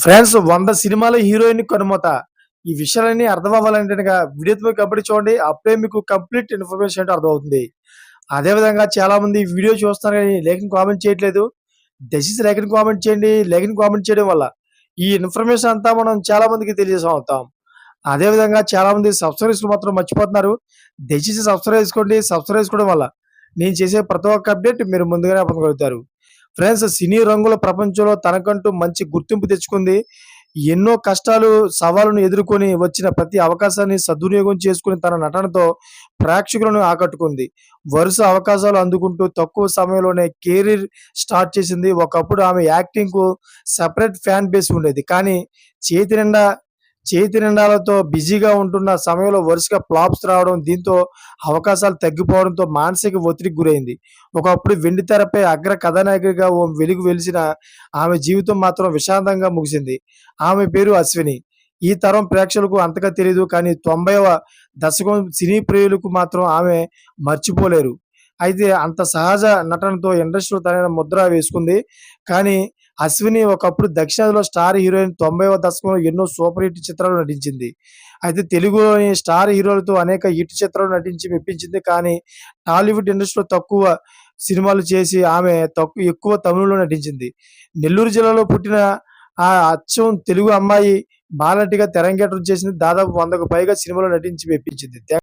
Friends వంద సినిమాల heroine కనుమత. ఈ విషయాలన్నీ అర్థం అవ్వాలంటే వీడియోతో కబడ్డీ చూడండి అప్పుడే మీకు కంప్లీట్ ఇన్ఫర్మేషన్ అంటే అర్థమవుతుంది. అదేవిధంగా చాలా మంది వీడియో చూస్తున్నారు కానీ లేఖని కామెంట్ చేయట్లేదు. డెసిస్ లేఖని కామెంట్ చేయండి. లేఖని కామెంట్ చేయడం వల్ల ఈ ఇన్ఫర్మేషన్ అంతా మనం చాలా మందికి తెలియజేసాం అవుతాం అదేవిధంగా చాలా మంది సబ్స్క్రైబ్స్ మాత్రం మర్చిపోతున్నారు. దయచేసి సబ్స్క్రైబ్ చేసుకోండి. సబ్స్క్రైబ్ చేసుకోవడం వల్ల నేను చేసే ప్రతి ఒక్క అప్డేట్ మీరు ముందుగానే పొందగలుగుతారు. ఫ్రెండ్స్ సినీ రంగుల ప్రపంచంలో తనకంటూ మంచి గుర్తింపు తెచ్చుకుంది. ఎన్నో కష్టాలు సవాళ్ళను ఎదుర్కొని వచ్చిన ప్రతి అవకాశాన్ని సద్వినియోగం చేసుకుని తన నటనతో ప్రేక్షకులను ఆకట్టుకుంది. వరుస అవకాశాలు అందుకుంటూ తక్కువ సమయంలోనే కెరీర్ స్టార్ట్ చేసింది. ఒకప్పుడు ఆమె యాక్టింగ్కు సపరేట్ సెపరేట్ ఫ్యాన్ బేస్ ఉండేది. కానీ చేతి నిండా చేతి నిండాలతో బిజీగా ఉంటున్న సమయంలో వరుసగా ఫ్లాప్స్ రావడం దీంతో అవకాశాలు తగ్గిపోవడంతో మానసిక ఒత్తిడికి గురైంది. ఒకప్పుడు వెండి తెరపై అగ్ర కథానాయకుడిగా ఓ వెలుగు వెలిసిన ఆమె జీవితం మాత్రం విషాదంగా ముగిసింది. ఆమె పేరు అశ్విని. ఈ తరం ప్రేక్షకులకు అంతగా తెలియదు కానీ తొంభైవ దశకం సినీ ప్రియులకు మాత్రం ఆమె మర్చిపోలేరు. అయితే అంత సహజ నటనతో ఇండస్ట్రీలో తనైన ముద్ర వేసుకుంది. కానీ అశ్విని ఒకప్పుడు దక్షిణాదిలో స్టార్ హీరోయిన్ తొంభైవ దశకంలో ఎన్నో సూపర్ హిట్ చిత్రాలు నటించింది. అయితే తెలుగులోని స్టార్ హీరోలతో అనేక హిట్ చిత్రాలు నటించి మెప్పించింది. కానీ టాలీవుడ్ ఇండస్ట్రీలో తక్కువ సినిమాలు చేసి ఆమె తక్కువ ఎక్కువ తమిళంలో నటించింది. నెల్లూరు జిల్లాలో పుట్టిన ఆ అచ్చం తెలుగు అమ్మాయి బాలనటిగా తెరంగేటం చేసింది. దాదాపు వందకు పైగా సినిమాలో నటించి మెప్పించింది.